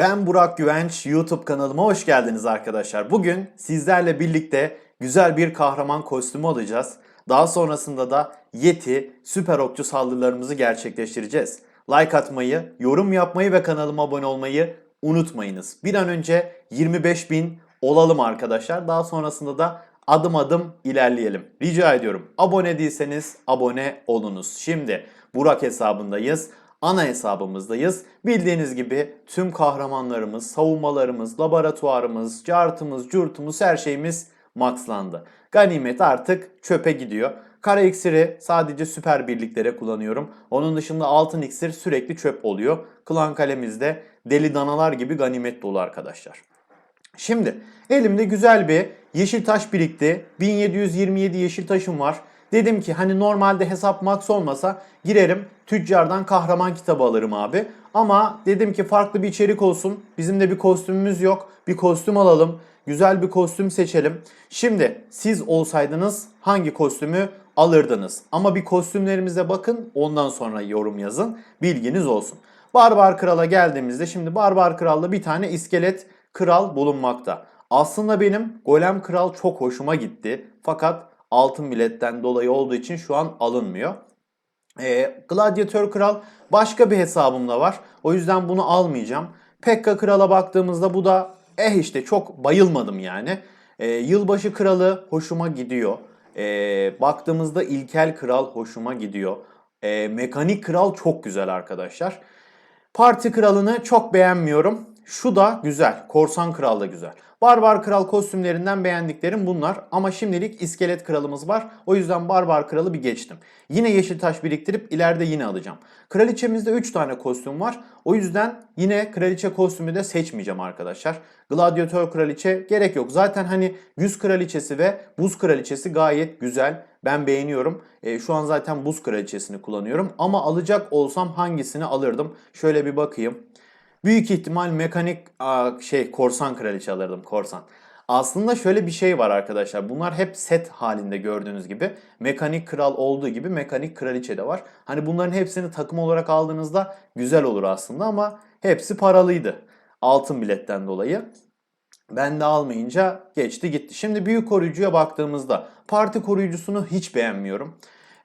Ben Burak Güvenç, YouTube kanalıma hoş geldiniz arkadaşlar. Bugün sizlerle birlikte güzel bir kahraman kostümü alacağız. Daha sonrasında da Yeti süper okçu saldırılarımızı gerçekleştireceğiz. Like atmayı, yorum yapmayı ve kanalıma abone olmayı unutmayınız. Bir an önce 25.000 olalım arkadaşlar. Daha sonrasında da adım adım ilerleyelim. Rica ediyorum. Abone değilseniz abone olunuz. Şimdi Burak hesabındayız. Ana hesabımızdayız. Bildiğiniz gibi tüm kahramanlarımız, savunmalarımız, laboratuvarımız, cartımız, curtumuz her şeyimiz maxlandı. Ganimet artık çöpe gidiyor. Kara iksiri sadece süper birliklere kullanıyorum. Onun dışında altın iksir sürekli çöp oluyor. Klan kalemizde deli danalar gibi ganimet dolu arkadaşlar. Şimdi elimde güzel bir yeşil taş birikti. 1727 yeşil taşım var. Dedim ki hani normalde hesap max olmasa girerim tüccardan kahraman kitabı alırım abi. Ama dedim ki farklı bir içerik olsun. Bizim de bir kostümümüz yok. Bir kostüm alalım. Güzel bir kostüm seçelim. Şimdi siz olsaydınız hangi kostümü alırdınız? Ama bir kostümlerimize bakın ondan sonra yorum yazın. Bilginiz olsun. Barbar Kral'a geldiğimizde şimdi Barbar Kral'da bir tane iskelet kral bulunmakta. Aslında benim Golem Kral çok hoşuma gitti. Fakat altın biletten dolayı olduğu için şu an alınmıyor. Ee, Gladiator Kral başka bir hesabımda var. O yüzden bunu almayacağım. Pekka Kral'a baktığımızda bu da eh işte çok bayılmadım yani. Ee, Yılbaşı Kralı hoşuma gidiyor. Ee, baktığımızda İlkel Kral hoşuma gidiyor. Ee, Mekanik Kral çok güzel arkadaşlar. Parti Kralı'nı çok beğenmiyorum. Şu da güzel. Korsan Kral da güzel. Barbar Kral kostümlerinden beğendiklerim bunlar. Ama şimdilik İskelet Kralımız var. O yüzden Barbar Kral'ı bir geçtim. Yine yeşil taş biriktirip ileride yine alacağım. Kraliçemizde 3 tane kostüm var. O yüzden yine kraliçe kostümü de seçmeyeceğim arkadaşlar. Gladyatör kraliçe gerek yok. Zaten hani yüz kraliçesi ve buz kraliçesi gayet güzel. Ben beğeniyorum. E, şu an zaten buz kraliçesini kullanıyorum. Ama alacak olsam hangisini alırdım? Şöyle bir bakayım. Büyük ihtimal mekanik şey korsan kraliçe alırdım korsan. Aslında şöyle bir şey var arkadaşlar. Bunlar hep set halinde gördüğünüz gibi. Mekanik kral olduğu gibi mekanik kraliçe de var. Hani bunların hepsini takım olarak aldığınızda güzel olur aslında ama hepsi paralıydı. Altın biletten dolayı. Ben de almayınca geçti gitti. Şimdi büyük koruyucuya baktığımızda parti koruyucusunu hiç beğenmiyorum.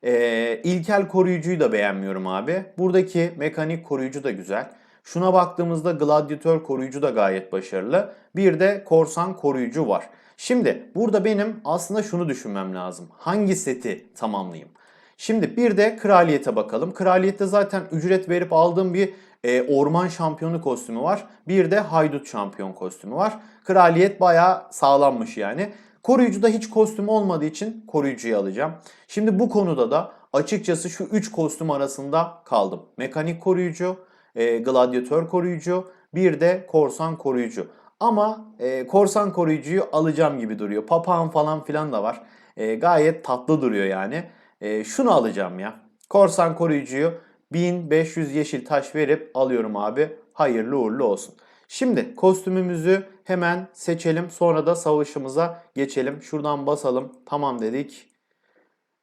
Ee, ilkel koruyucuyu da beğenmiyorum abi. Buradaki mekanik koruyucu da güzel. Şuna baktığımızda gladyatör koruyucu da gayet başarılı. Bir de korsan koruyucu var. Şimdi burada benim aslında şunu düşünmem lazım. Hangi seti tamamlayayım? Şimdi bir de kraliyete bakalım. Kraliyette zaten ücret verip aldığım bir e, orman şampiyonu kostümü var. Bir de haydut şampiyon kostümü var. Kraliyet bayağı sağlammış yani. Koruyucuda hiç kostüm olmadığı için koruyucuyu alacağım. Şimdi bu konuda da açıkçası şu 3 kostüm arasında kaldım. Mekanik koruyucu, e, gladyatör koruyucu, bir de korsan koruyucu. Ama e, korsan koruyucuyu alacağım gibi duruyor. Papağan falan filan da var. E, gayet tatlı duruyor yani. E, şunu alacağım ya. Korsan koruyucuyu 1500 yeşil taş verip alıyorum abi. Hayırlı uğurlu olsun. Şimdi kostümümüzü hemen seçelim. Sonra da savaşımıza geçelim. Şuradan basalım. Tamam dedik.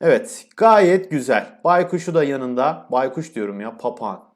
Evet gayet güzel. Baykuşu da yanında. Baykuş diyorum ya papağan.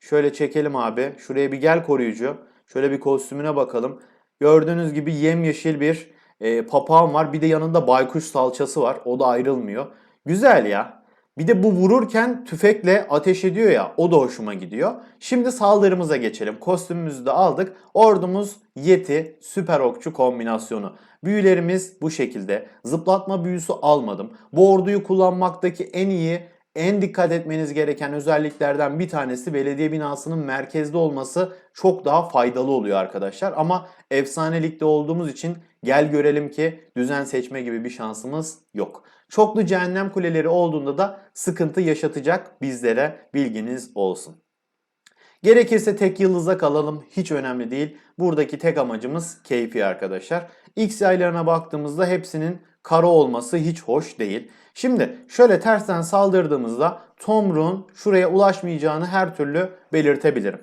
Şöyle çekelim abi. Şuraya bir gel koruyucu. Şöyle bir kostümüne bakalım. Gördüğünüz gibi yemyeşil bir e, papağan var. Bir de yanında baykuş salçası var. O da ayrılmıyor. Güzel ya. Bir de bu vururken tüfekle ateş ediyor ya. O da hoşuma gidiyor. Şimdi saldırımıza geçelim. Kostümümüzü de aldık. Ordumuz Yeti süper okçu kombinasyonu. Büyülerimiz bu şekilde. Zıplatma büyüsü almadım. Bu orduyu kullanmaktaki en iyi en dikkat etmeniz gereken özelliklerden bir tanesi belediye binasının merkezde olması çok daha faydalı oluyor arkadaşlar. Ama efsanelikte olduğumuz için gel görelim ki düzen seçme gibi bir şansımız yok. Çoklu cehennem kuleleri olduğunda da sıkıntı yaşatacak bizlere bilginiz olsun. Gerekirse tek yıldıza kalalım hiç önemli değil. Buradaki tek amacımız keyfi arkadaşlar. X yaylarına baktığımızda hepsinin kara olması hiç hoş değil. Şimdi şöyle tersten saldırdığımızda Tomruğun şuraya ulaşmayacağını her türlü belirtebilirim.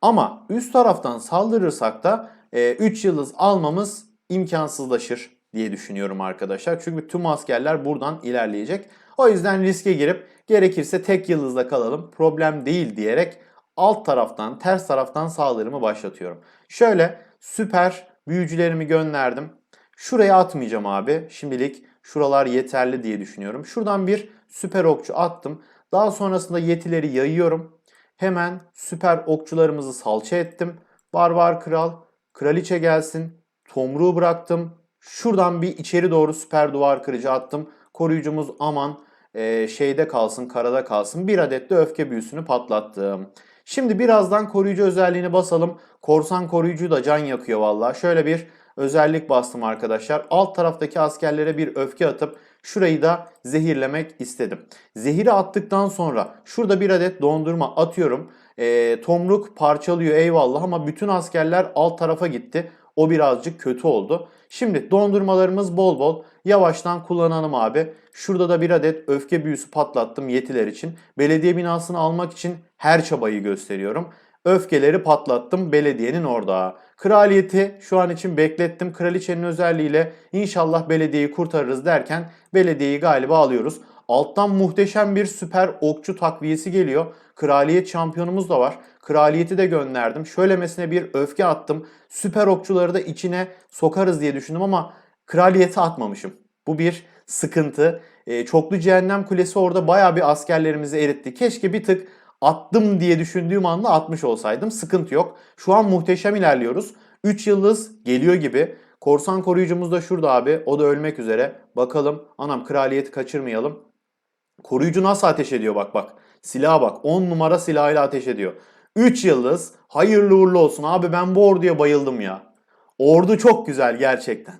Ama üst taraftan saldırırsak da 3 yıldız almamız imkansızlaşır diye düşünüyorum arkadaşlar. Çünkü tüm askerler buradan ilerleyecek. O yüzden riske girip gerekirse tek yıldızla kalalım problem değil diyerek alt taraftan, ters taraftan saldırımı başlatıyorum. Şöyle süper büyücülerimi gönderdim. Şuraya atmayacağım abi. Şimdilik şuralar yeterli diye düşünüyorum. Şuradan bir süper okçu attım. Daha sonrasında yetileri yayıyorum. Hemen süper okçularımızı salça ettim. Barbar kral, kraliçe gelsin. Tomruğu bıraktım. Şuradan bir içeri doğru süper duvar kırıcı attım. Koruyucumuz aman e, şeyde kalsın, karada kalsın. Bir adet de öfke büyüsünü patlattım. Şimdi birazdan koruyucu özelliğini basalım. Korsan koruyucu da can yakıyor vallahi. Şöyle bir özellik bastım arkadaşlar. Alt taraftaki askerlere bir öfke atıp şurayı da zehirlemek istedim. Zehiri attıktan sonra şurada bir adet dondurma atıyorum. E, tomruk parçalıyor eyvallah ama bütün askerler alt tarafa gitti. O birazcık kötü oldu. Şimdi dondurmalarımız bol bol. Yavaştan kullanalım abi. Şurada da bir adet öfke büyüsü patlattım yetiler için. Belediye binasını almak için her çabayı gösteriyorum. Öfkeleri patlattım belediyenin orada. Kraliyeti şu an için beklettim. Kraliçenin özelliğiyle inşallah belediyeyi kurtarırız derken belediyeyi galiba alıyoruz. Alttan muhteşem bir süper okçu takviyesi geliyor. Kraliyet şampiyonumuz da var. Kraliyeti de gönderdim. Şöylemesine bir öfke attım. Süper okçuları da içine sokarız diye düşündüm ama kraliyeti atmamışım. Bu bir sıkıntı. E, çoklu cehennem kulesi orada baya bir askerlerimizi eritti. Keşke bir tık attım diye düşündüğüm anda atmış olsaydım. Sıkıntı yok. Şu an muhteşem ilerliyoruz. 3 yıldız geliyor gibi. Korsan koruyucumuz da şurada abi. O da ölmek üzere. Bakalım. Anam kraliyeti kaçırmayalım. Koruyucu nasıl ateş ediyor bak bak. Silaha bak. 10 numara silahıyla ateş ediyor. 3 yıldız. Hayırlı uğurlu olsun. Abi ben bu orduya bayıldım ya. Ordu çok güzel gerçekten.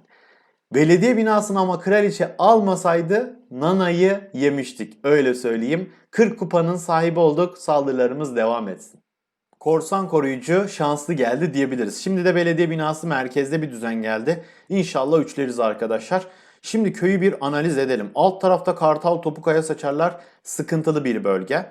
Belediye binasını ama kraliçe almasaydı Nana'yı yemiştik. Öyle söyleyeyim. 40 kupanın sahibi olduk. Saldırılarımız devam etsin. Korsan koruyucu şanslı geldi diyebiliriz. Şimdi de belediye binası merkezde bir düzen geldi. İnşallah üçleriz arkadaşlar. Şimdi köyü bir analiz edelim. Alt tarafta Kartal Topukaya saçarlar sıkıntılı bir bölge.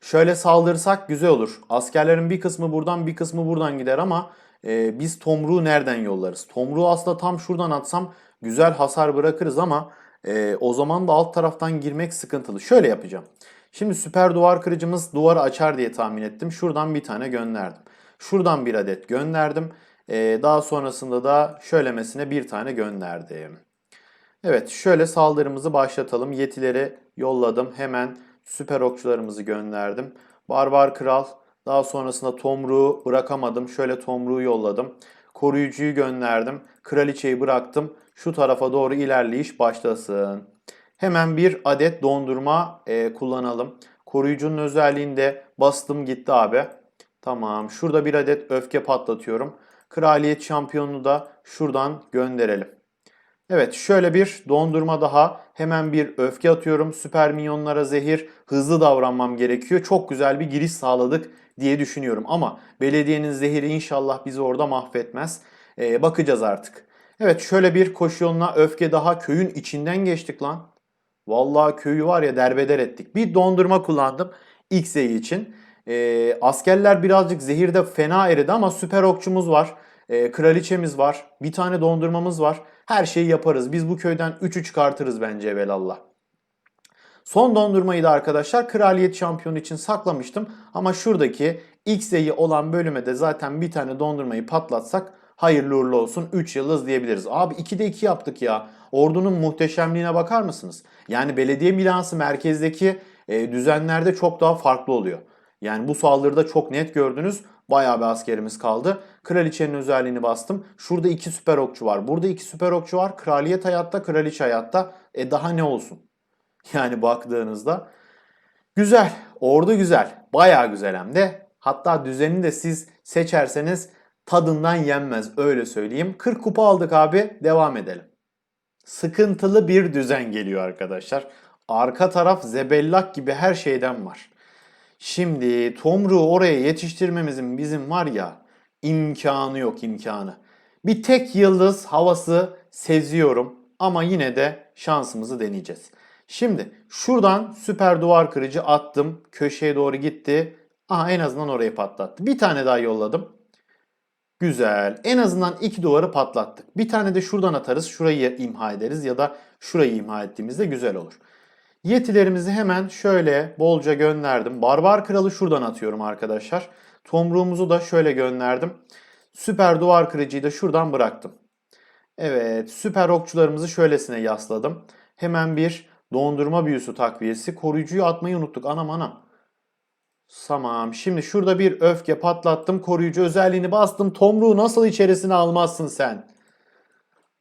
Şöyle saldırsak güzel olur. Askerlerin bir kısmı buradan bir kısmı buradan gider ama e, biz Tomruğu nereden yollarız? Tomruğu aslında tam şuradan atsam güzel hasar bırakırız ama e, o zaman da alt taraftan girmek sıkıntılı. Şöyle yapacağım. Şimdi süper duvar kırıcımız duvarı açar diye tahmin ettim. Şuradan bir tane gönderdim. Şuradan bir adet gönderdim. E, daha sonrasında da şöylemesine bir tane gönderdim. Evet şöyle saldırımızı başlatalım. Yetileri yolladım. Hemen süper okçularımızı gönderdim. Barbar kral daha sonrasında tomruğu bırakamadım. Şöyle tomruğu yolladım. Koruyucuyu gönderdim. Kraliçeyi bıraktım. Şu tarafa doğru ilerleyiş başlasın. Hemen bir adet dondurma e, kullanalım. Koruyucunun özelliğinde bastım gitti abi. Tamam. Şurada bir adet öfke patlatıyorum. Kraliyet şampiyonunu da şuradan gönderelim. Evet şöyle bir dondurma daha. Hemen bir öfke atıyorum. Süper minyonlara zehir. Hızlı davranmam gerekiyor. Çok güzel bir giriş sağladık diye düşünüyorum. Ama belediyenin zehiri inşallah bizi orada mahvetmez. Ee, bakacağız artık. Evet şöyle bir koşu yoluna öfke daha köyün içinden geçtik lan. Vallahi köyü var ya derbeder ettik. Bir dondurma kullandım X'e için. Ee, askerler birazcık zehirde fena eridi ama süper okçumuz var. Ee, kraliçemiz var. Bir tane dondurmamız var. Her şeyi yaparız. Biz bu köyden 3'ü çıkartırız bence evelallah. Son dondurmayı da arkadaşlar kraliyet şampiyonu için saklamıştım. Ama şuradaki X'e'yi olan bölüme de zaten bir tane dondurmayı patlatsak hayırlı uğurlu olsun 3 yıldız diyebiliriz. Abi 2'de 2 yaptık ya. Ordunun muhteşemliğine bakar mısınız? Yani belediye binası merkezdeki e, düzenlerde çok daha farklı oluyor. Yani bu saldırıda çok net gördünüz. Bayağı bir askerimiz kaldı. Kraliçenin özelliğini bastım. Şurada iki süper okçu var. Burada iki süper okçu var. Kraliyet hayatta, kraliçe hayatta. E daha ne olsun? Yani baktığınızda. Güzel. Ordu güzel. Bayağı güzel hem de. Hatta düzenini de siz seçerseniz tadından yenmez öyle söyleyeyim. 40 kupa aldık abi. Devam edelim. Sıkıntılı bir düzen geliyor arkadaşlar. Arka taraf zebellak gibi her şeyden var. Şimdi tomruğu oraya yetiştirmemizin bizim var ya imkanı yok imkanı. Bir tek yıldız havası seziyorum ama yine de şansımızı deneyeceğiz. Şimdi şuradan süper duvar kırıcı attım. Köşeye doğru gitti. Aha en azından orayı patlattı. Bir tane daha yolladım. Güzel. En azından iki duvarı patlattık. Bir tane de şuradan atarız. Şurayı imha ederiz ya da şurayı imha ettiğimizde güzel olur. Yetilerimizi hemen şöyle bolca gönderdim. Barbar kralı şuradan atıyorum arkadaşlar. Tomruğumuzu da şöyle gönderdim. Süper duvar kırıcıyı da şuradan bıraktım. Evet, süper okçularımızı şöylesine yasladım. Hemen bir dondurma büyüsü takviyesi. Koruyucuyu atmayı unuttuk. Anam anam. Tamam. Şimdi şurada bir öfke patlattım. Koruyucu özelliğini bastım. Tomruğu nasıl içerisine almazsın sen?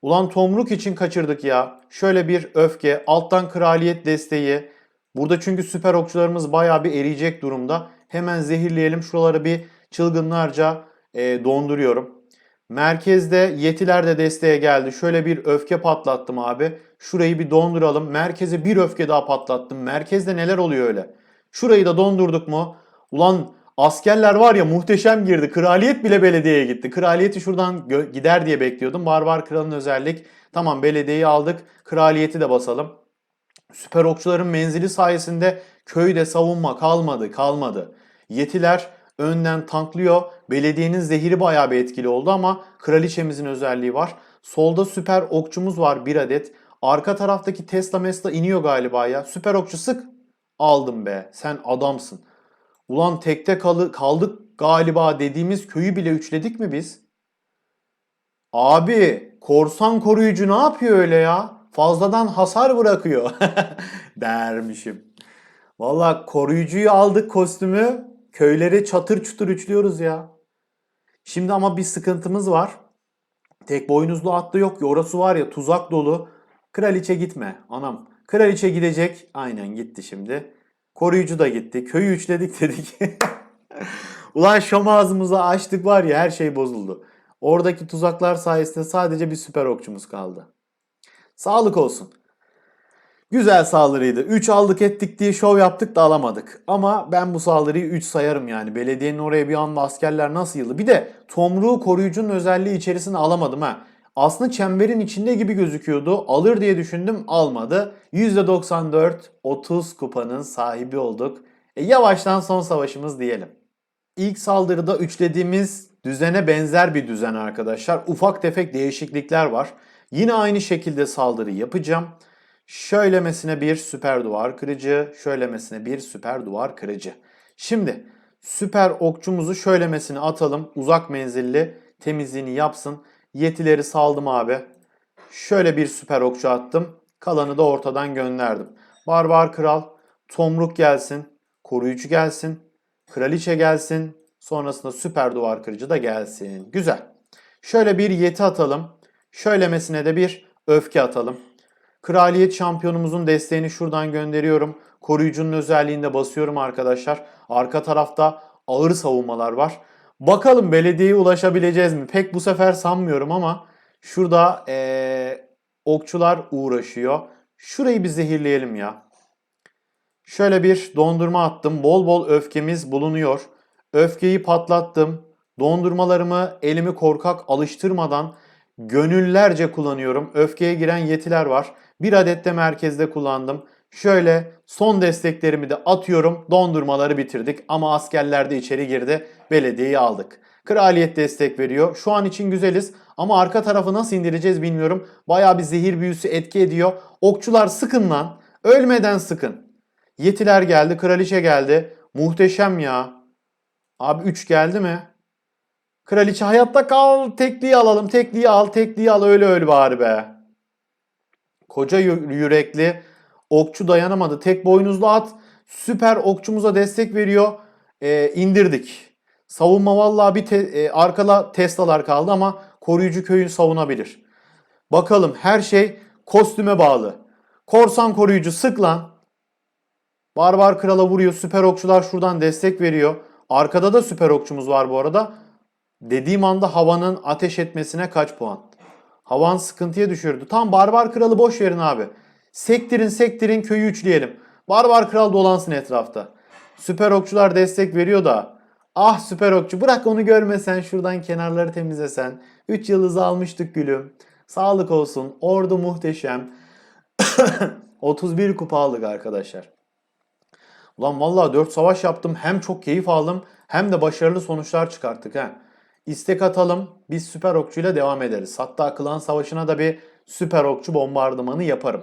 Ulan tomruk için kaçırdık ya. Şöyle bir öfke. Alttan kraliyet desteği. Burada çünkü süper okçularımız bayağı bir eriyecek durumda. Hemen zehirleyelim. Şuraları bir çılgınlarca e, donduruyorum. Merkezde yetiler de desteğe geldi. Şöyle bir öfke patlattım abi. Şurayı bir donduralım. Merkeze bir öfke daha patlattım. Merkezde neler oluyor öyle? Şurayı da dondurduk mu? Ulan askerler var ya muhteşem girdi. Kraliyet bile belediyeye gitti. Kraliyeti şuradan gider diye bekliyordum. Barbar kralın özellik. Tamam belediyeyi aldık. Kraliyeti de basalım. Süper okçuların menzili sayesinde köyde savunma kalmadı kalmadı. Yetiler önden tanklıyor. Belediyenin zehiri bayağı bir etkili oldu ama kraliçemizin özelliği var. Solda süper okçumuz var bir adet. Arka taraftaki Tesla Mesla iniyor galiba ya. Süper okçu sık. Aldım be. Sen adamsın. Ulan tekte kalı, kaldık galiba dediğimiz köyü bile üçledik mi biz? Abi korsan koruyucu ne yapıyor öyle ya? Fazladan hasar bırakıyor. Dermişim. Valla koruyucuyu aldık kostümü. Köyleri çatır çutur üçlüyoruz ya. Şimdi ama bir sıkıntımız var. Tek boynuzlu atlı yok ya orası var ya tuzak dolu. Kraliçe gitme anam. Kraliçe gidecek. Aynen gitti şimdi. Koruyucu da gitti. Köyü üçledik dedik. Ulan şom ağzımızı açtık var ya her şey bozuldu. Oradaki tuzaklar sayesinde sadece bir süper okçumuz kaldı. Sağlık olsun. Güzel saldırıydı. 3 aldık ettik diye şov yaptık da alamadık. Ama ben bu saldırıyı 3 sayarım yani. Belediyenin oraya bir anda askerler nasıl yıldı. Bir de tomruğu koruyucunun özelliği içerisine alamadım ha. Aslında çemberin içinde gibi gözüküyordu. Alır diye düşündüm almadı. %94 30 kupanın sahibi olduk. E, yavaştan son savaşımız diyelim. İlk saldırıda üçlediğimiz düzene benzer bir düzen arkadaşlar. Ufak tefek değişiklikler var. Yine aynı şekilde saldırı yapacağım. Şöylemesine bir süper duvar kırıcı, şöylemesine bir süper duvar kırıcı. Şimdi süper okçumuzu şöylemesine atalım. Uzak menzilli temizliğini yapsın. Yetileri saldım abi. Şöyle bir süper okçu attım. Kalanı da ortadan gönderdim. Barbar kral, tomruk gelsin, koruyucu gelsin, kraliçe gelsin. Sonrasında süper duvar kırıcı da gelsin. Güzel. Şöyle bir yeti atalım. Şöylemesine de bir öfke atalım. Kraliyet şampiyonumuzun desteğini şuradan gönderiyorum. Koruyucunun özelliğinde basıyorum arkadaşlar. Arka tarafta ağır savunmalar var. Bakalım belediyeye ulaşabileceğiz mi? Pek bu sefer sanmıyorum ama şurada ee, okçular uğraşıyor. Şurayı bir zehirleyelim ya. Şöyle bir dondurma attım. Bol bol öfkemiz bulunuyor. Öfkeyi patlattım. Dondurmalarımı elimi korkak alıştırmadan gönüllerce kullanıyorum. Öfkeye giren yetiler var. Bir adet de merkezde kullandım. Şöyle son desteklerimi de atıyorum. Dondurmaları bitirdik ama askerler de içeri girdi. Belediyeyi aldık. Kraliyet destek veriyor. Şu an için güzeliz ama arka tarafı nasıl indireceğiz bilmiyorum. Baya bir zehir büyüsü etki ediyor. Okçular sıkın lan. Ölmeden sıkın. Yetiler geldi, kraliçe geldi. Muhteşem ya. Abi 3 geldi mi? Kraliçe hayatta kal. Tekliği alalım. Tekliği al. Tekliği al. Öyle öyle bari be. Koca yü- yürekli okçu dayanamadı. Tek boynuzlu at. Süper okçumuza destek veriyor. Ee, indirdik. Savunma vallahi bir te- e, arkada Tesla'lar kaldı ama koruyucu köyü savunabilir. Bakalım her şey kostüme bağlı. Korsan koruyucu sık lan. Barbar krala vuruyor. Süper okçular şuradan destek veriyor. Arkada da süper okçumuz var bu arada. Dediğim anda havanın ateş etmesine kaç puan? Havan sıkıntıya düşürdü. Tam barbar kralı boş verin abi. Sektirin sektirin köyü üçleyelim. Barbar kral dolansın etrafta. Süper okçular destek veriyor da. Ah süper okçu bırak onu görmesen şuradan kenarları temizlesen. 3 yıldızı almıştık gülüm. Sağlık olsun. Ordu muhteşem. 31 kupa aldık arkadaşlar. Ulan vallahi 4 savaş yaptım. Hem çok keyif aldım hem de başarılı sonuçlar çıkarttık ha. İstek atalım. Biz süper okçuyla devam ederiz. Hatta klan savaşına da bir süper okçu bombardımanı yaparım.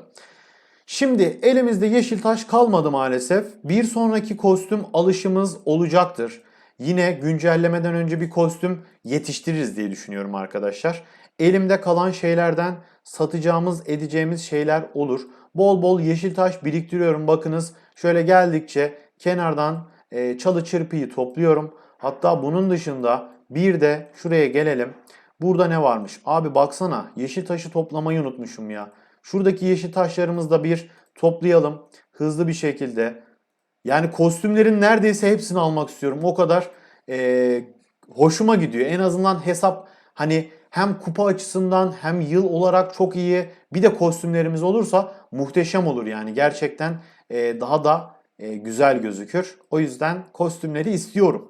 Şimdi elimizde yeşil taş kalmadı maalesef. Bir sonraki kostüm alışımız olacaktır. yine güncellemeden önce bir kostüm yetiştiririz diye düşünüyorum arkadaşlar. Elimde kalan şeylerden satacağımız, edeceğimiz şeyler olur. Bol bol yeşil taş biriktiriyorum. Bakınız şöyle geldikçe kenardan e, çalı çırpıyı topluyorum. Hatta bunun dışında bir de şuraya gelelim. Burada ne varmış? Abi baksana yeşil taşı toplamayı unutmuşum ya. Şuradaki yeşil taşlarımızı da bir toplayalım. Hızlı bir şekilde. Yani kostümlerin neredeyse hepsini almak istiyorum. O kadar e, hoşuma gidiyor. En azından hesap hani hem kupa açısından hem yıl olarak çok iyi. Bir de kostümlerimiz olursa muhteşem olur yani. Gerçekten e, daha da e, güzel gözükür. O yüzden kostümleri istiyorum.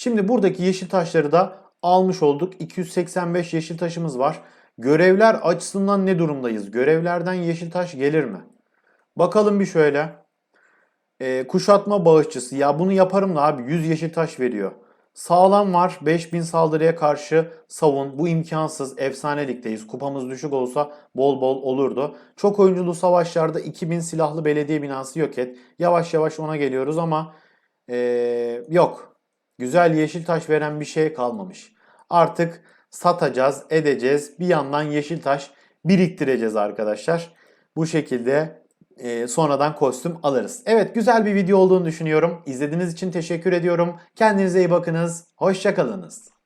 Şimdi buradaki yeşil taşları da almış olduk. 285 yeşil taşımız var. Görevler açısından ne durumdayız? Görevlerden yeşil taş gelir mi? Bakalım bir şöyle. Ee, kuşatma bağışçısı. Ya bunu yaparım da abi 100 yeşil taş veriyor. Sağlam var. 5000 saldırıya karşı savun. Bu imkansız. Efsanelikteyiz. Kupamız düşük olsa bol bol olurdu. Çok oyunculu savaşlarda 2000 silahlı belediye binası yok et. Yavaş yavaş ona geliyoruz ama ee, yok. Güzel yeşil taş veren bir şey kalmamış. Artık satacağız, edeceğiz. Bir yandan yeşil taş biriktireceğiz arkadaşlar. Bu şekilde e, sonradan kostüm alırız. Evet güzel bir video olduğunu düşünüyorum. İzlediğiniz için teşekkür ediyorum. Kendinize iyi bakınız. Hoşçakalınız.